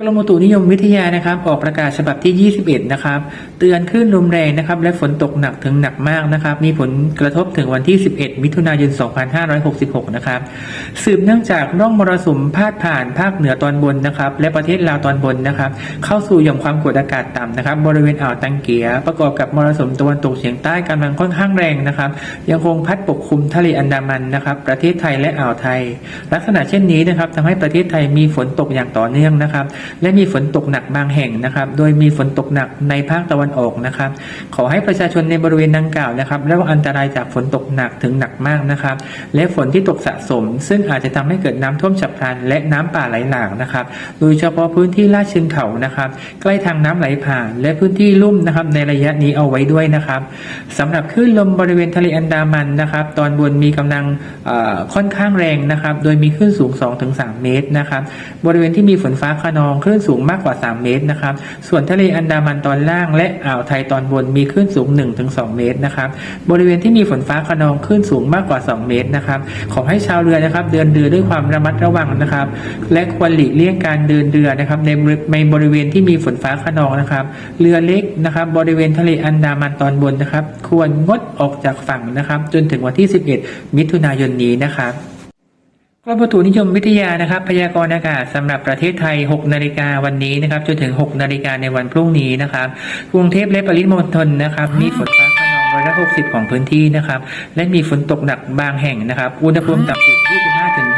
กรมอุตุนิยมวิทยานะครับออกประกาศฉบับที่ 21 นะครับ เตือนคลื่นลมแรงนะครับ และฝนตกหนักถึงหนักมากนะครับ มีผลกระทบถึงวันที่ 11 มิถุนายน 2566 นะครับ สืบเนื่องจากร่องมรสุมพาดผ่านภาคเหนือตอนบนนะครับ และประเทศลาวตอนบนนะครับ เข้าสู่หย่อมความกดอากาศต่ำนะครับ บริเวณอ่าวตังเกีย ประกอบกับมรสุมตะวันตกเฉียงใต้กำลังค่อนข้างแรงนะครับ ยังคงพัดปกคลุมทะเลอันดามันนะครับ ประเทศไทยและอ่าวไทย ลักษณะเช่นนี้นะครับทำให้ประเทศไทยมีฝนตกอย่างต่อเนื่องนะครับและมีฝนตกหนักบางแห่งนะครับ โดยมีฝนตกหนักในภาคตะวันออกนะครับ ขอให้ประชาชนในบริเวณดังกล่าวนะครับระวังอันตรายจากฝนตกหนักถึงหนักมากนะครับ และฝนที่ตกสะสม ซึ่งอาจจะทำให้เกิดน้ำท่วมฉับพลัน และน้ำป่าไหลหลากนะครับ โดยเฉพาะพื้นที่ลาดเชิงเขานะครับ ใกล้ทางน้ำไหลผ่าน และพื้นที่ลุ่มนะครับในระยะนี้เอาไว้ด้วยนะครับสำหรับคลื่นลมบริเวณทะเลอันดามันนะครับ ตอนบนมีกำลังค่อนข้างแรงนะครับ โดยมีคลื่นสูง 2-3 เมตรนะครับ บริเวณที่มีฝนฟ้าขนองคลื่นสูงมากกว่า 3 เมตรนะครับ ส่วนทะเลอันดามันตอนล่างและอ่าวไทยตอนบนมีคลื่นสูง 1-2 เมตรนะครับ บริเวณที่มีฝนฟ้าขนองคลื่นสูงมากกว่า 2 เมตรนะครับ ขอให้ชาวเรือนะครับ เดินเรือด้วยความระมัดระวังนะครับ และควรหลีกเลี่ยงการเดินเรือนะครับในในบริเวณที่มีฝนฟ้าขนองนะครับ เรือเล็กนะครับ บริเวณทะเลอันดามันตอนบนนะครับ ควรงดออกจากฝั่งนะครับ จนถึงวันที่ 11 มิถุนายนนี้นะครับ กรมอุตุนิยมวิทยานะครับ พยากรณ์อากาศสำหรับประเทศไทย 6 นาฬิกาวันนี้นะครับ จนถึง 6 นาฬิกาในวันพรุ่งนี้นะครับ กรุงเทพและปริมณฑลนะครับ มีฝนฟ้า ร้อยละ60ของพื้นที่นะครับ และมีฝนตกหนักบางแห่งนะครับ อุณหภูมิต่ำสุด 25ถึง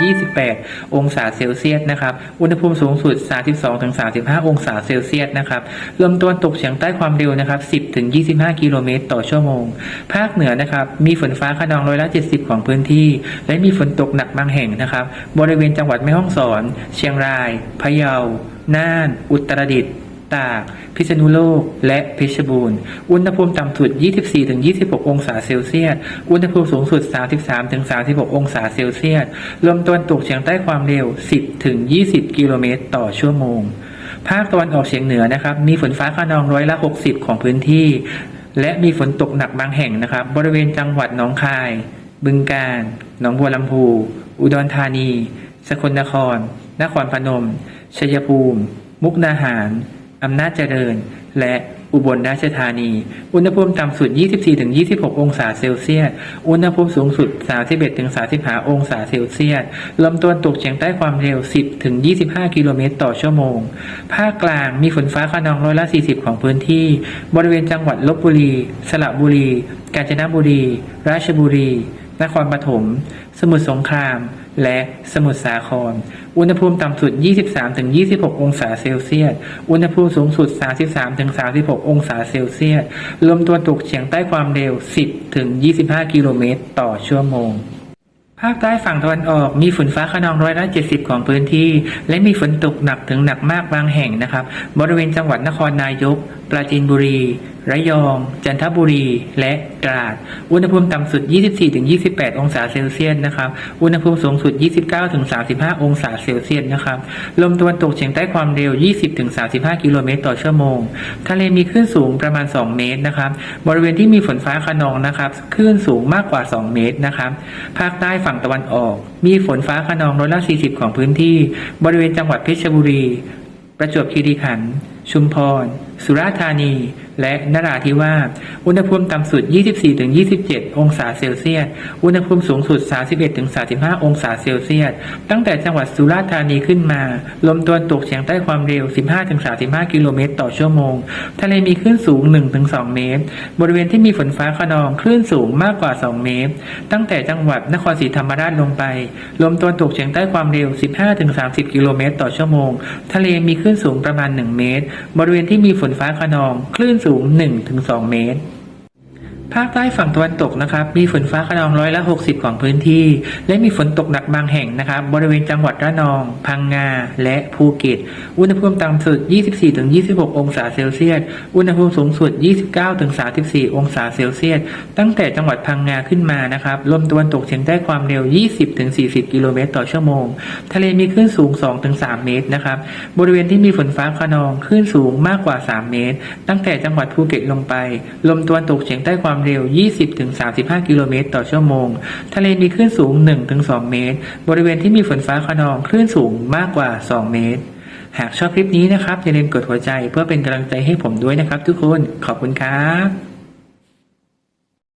28 องศาเซลเซียสนะครับ อุณหภูมิสูงสุด 32ถึง35 องศาเซลเซียสนะครับ ลมตะวันตกเฉียงใต้ความเร็วนะครับ 10ถึง25 กิโลเมตรต่อชั่วโมง ภาคเหนือนะครับ มีฝนฟ้าขนองร้อยละ 70 ของพื้นที่ และมีฝนตกหนักบางแห่งนะครับ บริเวณจังหวัดแม่ฮ่องสอน เชียงราย พะเยา น่าน อุตรดิตถ์ ตากพิษณุโลก และเพชรบูรณ์ อุณหภูมิต่ำสุด 24-26 องศาเซลเซียส อุณหภูมิสูงสุด 33-36 องศาเซลเซียส ลมตะวันตกเฉียงใต้ความเร็ว 10-20 กิโลเมตรต่อชั่วโมง ภาคตะวันออกเฉียงเหนือนะครับ มีฝนฟ้าขนองร้อยละ 60 ของพื้นที่ และมีฝนตกหนักบางแห่งนะครับ บริเวณจังหวัดหนองคาย บึงกาฬ หนองบัวลำพู อุดรธานี สกลนคร นครพนม ชัยภูมิ มุกดาหาร อำนาจเจริญ และอุบลราชธานี อุณหภูมิต่ำสุด 24-26 องศาเซลเซียส อุณหภูมิสูงสุด 31-35 องศาเซลเซียส ลมตะวันตกเฉียงใต้ความเร็ว 10-25 กิโลเมตรต่อชั่วโมง ภาคกลางมีฝนฟ้าขนองร้อยละ 40 ของพื้นที่ บริเวณจังหวัดลบบุรี สระบุรี กาญจนบุรี ราชบุรี นครปฐม สมุทรสงคราม และสมุทรสาคร อุณหภูมิต่ำสุด 23-26 องศาเซลเซียส อุณหภูมิสูงสุด 33-36 องศาเซลเซียส ลมตะวันตกเฉียงใต้ความเร็ว 10-25 กิโลเมตรต่อชั่วโมงภาคใต้ฝั่งตะวันออกมีฝนฟ้าขนองร้อยละ70ของพื้นที่ และมีฝนตกหนักถึงหนักมากบางแห่งนะครับ บริเวณจังหวัดนครนายก ปราจีนบุรี ระยอง จันทบุรี และตราด อุณหภูมิต่ำสุด 24-28 องศาเซลเซียสนะครับ อุณหภูมิสูงสุด 29-35 องศาเซลเซียสนะครับ ลมตะวันตกเฉียงใต้ความเร็ว 20-35 กิโลเมตรต่อชั่วโมง ทะเลมีคลื่นสูงประมาณ 2 เมตรนะครับ บริเวณที่มีฝนฟ้าขนองนะครับคลื่นสูงมากกว่า 2 เมตรนะครับ ภาคใต้ฝั่งตะวันออก มีฝนฟ้าขนองร้อยละ 40 ของพื้นที่ บริเวณจังหวัดเพชรบุรี ประจวบคีรีขันธ์ ชุมพร สุราษฎร์ธานี และนราธิวาส อุณหภูมิต่ำสุด 24-27 องศาเซลเซียส อุณหภูมิสูงสุด 31-35 องศาเซลเซียส ตั้งแต่จังหวัดสุราษฎร์ธานีขึ้นมา ลมตะวันตกเฉียงใต้ความเร็ว 15-35 กิโลเมตรต่อชั่วโมง ทะเลมีคลื่นสูง 1-2 เมตร บริเวณที่มีฝนฟ้าขนองคลื่นสูงมากกว่า 2 เมตร ตั้งแต่จังหวัดนครศรีธรรมราชลงไป ลมตะวันตกเฉียงใต้ความเร็ว 15-30 กิโลเมตรต่อชั่วโมง ทะเลมีคลื่นสูงประมาณ 1 เมตร บริเวณที่มีฝนฟ้าขนอง คลื่นสูง 1-2 เมตร ภาคใต้ฝั่งตะวันตกนะครับ มีฝนฟ้าขนองร้อยละ 60 ของพื้นที่ และมีฝนตกหนักบางแห่งนะครับ บริเวณจังหวัดระนอง พังงา และภูเก็ต อุณหภูมิต่ำสุด 24-26 องศาเซลเซียส อุณหภูมิสูงสุด 29-34 องศาเซลเซียส ตั้งแต่จังหวัดพังงาขึ้นมานะครับ ลมตะวันตกเฉียงใต้ความเร็ว 20-40 กิโลเมตรต่อชั่วโมง ทะเลมีคลื่นสูง 2-3 เมตรนะครับ บริเวณที่มีฝนฟ้าขนองคลื่นสูงมากกว่า 3 เมตร ตั้งแต่จังหวัดภูเก็ตลงไป ลมตะวันตกเฉียงใต้ความเร็ว 20-35 กิโลเมตรต่อชั่วโมง ทะเลมีคลื่นสูง 1-2 เมตร บริเวณที่มีฝนฟ้าขนองคลื่นสูงมากกว่า 2 เมตร หากชอบคลิปนี้นะครับอย่าลืมกดหัวใจเพื่อเป็นกำลังใจให้ผมด้วยนะครับทุกคน ขอบคุณครับ